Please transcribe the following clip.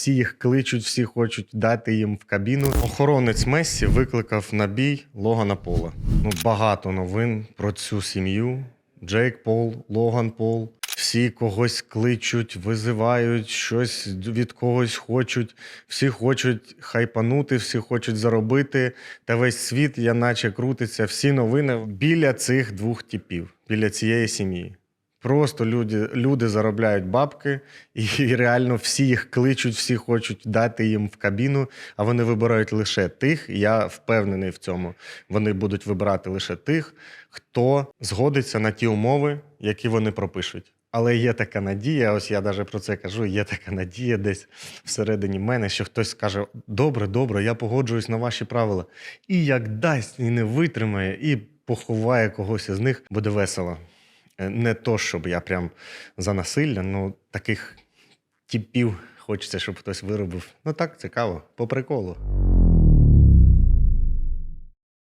всі їх кличуть, всі хочуть дати їм в кабіну. Охоронець Мессі викликав на бій Логана Пола. Ну, багато новин про цю сім'ю. Джейк Пол, Логан Пол. Всі когось кличуть, визивають, щось від когось хочуть. Всі хочуть хайпанути, всі хочуть заробити. Та весь світ, я наче крутиться. Всі новини біля цих двох типів, біля цієї сім'ї. Просто люди, люди заробляють бабки, і реально всі їх кличуть, всі хочуть дати їм в кабіну, а вони вибирають лише тих. Я впевнений в цьому. Вони будуть вибирати лише тих, хто згодиться на ті умови, які вони пропишуть. Але є така надія, ось я навіть про це кажу. Є така надія десь всередині мене, що хтось скаже: добре, добре, я погоджуюсь на ваші правила. І як дасть, і не витримає, і поховає когось із них, буде весело. Е, Не то, щоб я прям за насилля, ну таких типів хочеться, щоб хтось виробив. Ну так, цікаво, по приколу.